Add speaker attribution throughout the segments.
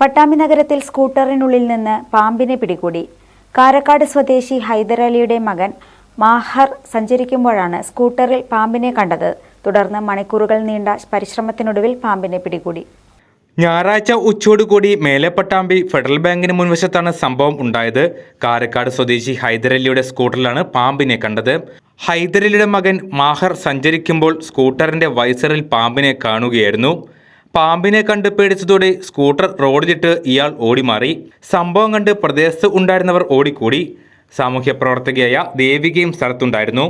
Speaker 1: പട്ടാമ്പി നഗരത്തിൽ സ്കൂട്ടറിനുള്ളിൽ നിന്ന് പാമ്പിനെ പിടികൂടി. കാരക്കാട് സ്വദേശി ഹൈദരലിയുടെ മകൻ മാഹർ സഞ്ചരിക്കുമ്പോഴാണ് സ്കൂട്ടറിൽ പാമ്പിനെ കണ്ടത്. തുടർന്ന് മണിക്കൂറുകൾ നീണ്ട പരിശ്രമത്തിനൊടുവിൽ പാമ്പിനെ പിടികൂടി.
Speaker 2: ഞായറാഴ്ച ഉച്ചയോടുകൂടി മേലെപ്പട്ടാമ്പി ഫെഡറൽ ബാങ്കിന് മുൻവശത്താണ് സംഭവം ഉണ്ടായത്. കാരക്കാട് സ്വദേശി ഹൈദരലിയുടെ സ്കൂട്ടറിലാണ് പാമ്പിനെ കണ്ടത്. ഹൈദരലിയുടെ മകൻ മാഹർ സഞ്ചരിക്കുമ്പോൾ സ്കൂട്ടറിന്റെ വൈസറിൽ പാമ്പിനെ കാണുകയായിരുന്നു. പാമ്പിനെ കണ്ട് പേടിച്ചതോടെ സ്കൂട്ടർ റോഡിലിട്ട് ഇയാൾ ഓടിമാറി. സംഭവം കണ്ട് പ്രദേശത്ത് ഉണ്ടായിരുന്നവർ ഓടിക്കൂടി. സാമൂഹ്യ പ്രവർത്തകയായ ദേവികയും സ്ഥലത്തുണ്ടായിരുന്നു.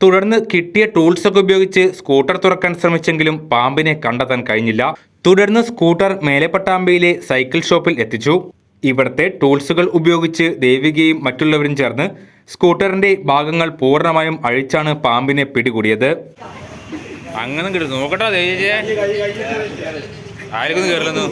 Speaker 2: തുടർന്ന് കിട്ടിയ ടൂൾസൊക്കെ ഉപയോഗിച്ച് സ്കൂട്ടർ തുറക്കാൻ ശ്രമിച്ചെങ്കിലും പാമ്പിനെ കണ്ടെത്താൻ കഴിഞ്ഞില്ല. തുടർന്ന് സ്കൂട്ടർ മേലെപ്പട്ടാമ്പയിലെ സൈക്കിൾ ഷോപ്പിൽ എത്തിച്ചു. ഇവിടുത്തെ ടൂൾസുകൾ ഉപയോഗിച്ച് ദേവികയും മറ്റുള്ളവരും ചേർന്ന് സ്കൂട്ടറിന്റെ ഭാഗങ്ങൾ പൂർണമായും അഴിച്ചാണ് പാമ്പിനെ പിടികൂടിയത്.
Speaker 3: അങ്ങനെ കിട്ടും നോക്കട്ടോ ദേവിയെ ആർക്കൊന്നും കയറില്ലെന്നു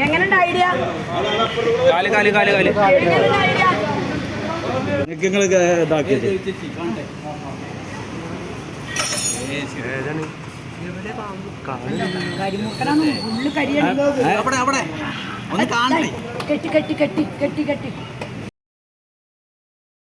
Speaker 4: എങ്ങനെയുണ്ട് ഐഡിയ
Speaker 3: കാൽ കാൽ
Speaker 4: കാൽ കാൽ.
Speaker 5: നിങ്ങൾ ഇതാക്കിയത്.
Speaker 4: കെട്ടി കെട്ടി കെട്ടി കെട്ടി കെട്ടി.